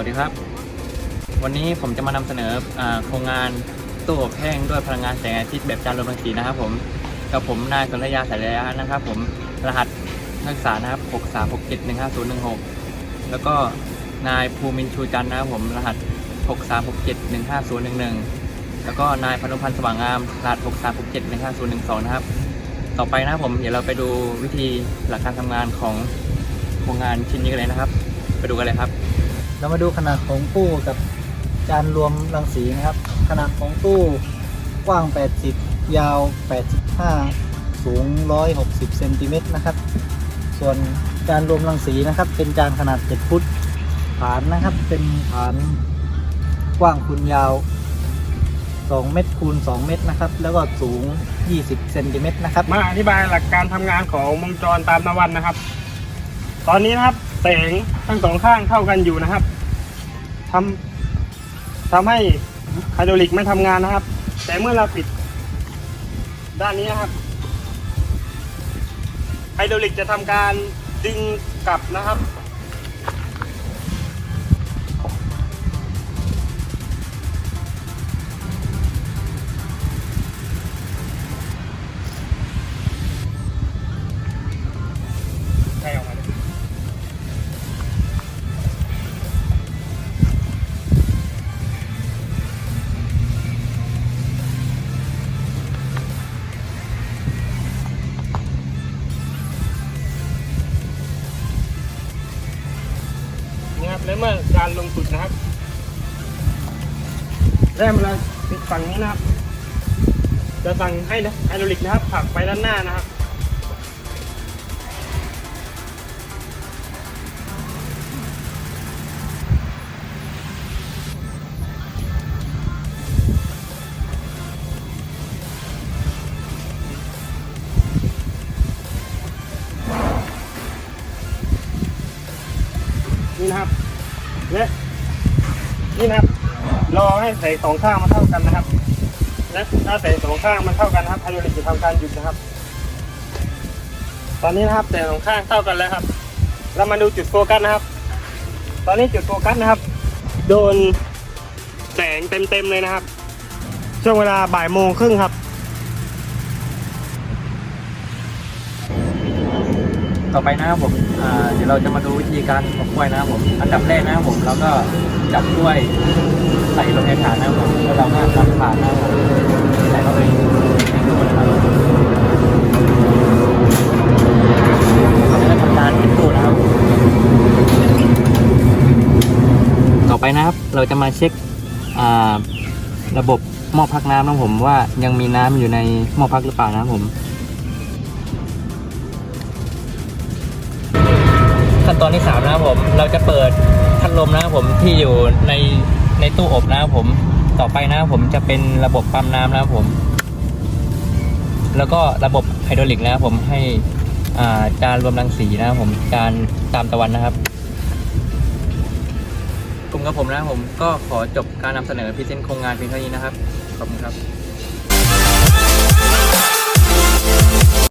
วัสดีครับ วันนี้ผมจะมานำเสนอโครงงานตู้อบแห้งด้วยพลังงานแสงอาทิตย์แบบจานรวมรังสีนะครับ ผมกับผมนายสนธยาสายระยะนะครับ ผมรหัสนักศึกษานะครับ636715016แล้วก็นายภูมินชูจันนะครับผมรหัส 636715011 แล้วก็นายพนุพันธ์สว่างงามรหัส636715012นะครับ ต่อไปนะครับผมเดี๋ยวเราไปดูวิธีหลักการทำงานของโครงงานชิ้นนี้กันเลยนะครับ ไปดูกันเลยครับ เรามาดูขนาดของตู้กับจานรวมรังสีนะครับ ขนาดของตู้กว้าง 80 ยาว 85 สูง 160เซนติเมตรนะครับ ส่วนจานรวมรังสีนะครับ เป็นจานขนาด 7 ฟุต ฐานนะครับ เป็นฐานกว้างคูณยาว 2 เมตรคูณ 2 เมตรนะครับ แล้วก็สูง 20เซนติเมตรนะครับ มาอธิบายหลักการทำงานของวงจรตามนวันนะครับ ตอนนี้นะครับ แสงทั้งสองข้างเท่ากันอยู่นะครับทำทำให้ไฮดรอลิกไม่ทำงานนะครับ แต่เมื่อเราปิด ด้านนี้นะครับไฮดรอลิกจะทำการดึงกลับนะครับ นี่ครับแล้วเมื่อการลงสุดนะครับได้มาแล้วฝั่งนี้นะครับ จะสั่งให้นะไฮดรอลิกนะครับผลักไปด้านหน้านะครับ และนี่นะครับรอให้แสงสองข้างมันเท่ากันนะครับและถ้าแสงสองข้างมันเท่ากันนะครับไฮดรลิกจะทำการหยุดนะครับ ตอนนี้นะครับแสงสองข้างเท่ากันแล้วครับ เรามาดูจุดโฟกัสนะครับ ตอนนี้จุดโฟกัสนะครับ โดนแสงเต็มๆเลยนะครับ ช่วงเวลาบ่ายโมงครึ่งครับ ต่อไปนะครับผมเดี๋ยวเราจะมาดูวิธีการอบกล้วยนะครับผม อันดับแรกนะครับผมเราก็จับกล้วยใส่ลงในถาดนะครับผมแล้วเราก็ตักถาดนะครับผมใส่เข้าไปในตู้นะครับเราจะทำการปิดตู้นะครับ ต่อไปนะครับเราจะมาเช็คระบบหม้อพักน้ำนะผมว่ายังมีน้ำอยู่ในหม้อพักหรือเปล่านะครับผม ขั้นตอนที่สามนะครับผม เราจะเปิดพัดลมนะครับผมที่อยู่ในในตู้อบนะครับผม ต่อไปนะครับผมจะเป็นระบบปั๊มน้ำนะครับผม แล้วก็ระบบไฮดรอลิกนะครับผมให้อ่าจานรวมรังสีนะครับผมจานตามตะวันนะครับกลุ่มกับผมนะครับผมก็ขอจบการนำเสนอพรีเซนต์โครงงานเพียงเท่านี้นะครับ ขอบคุณครับ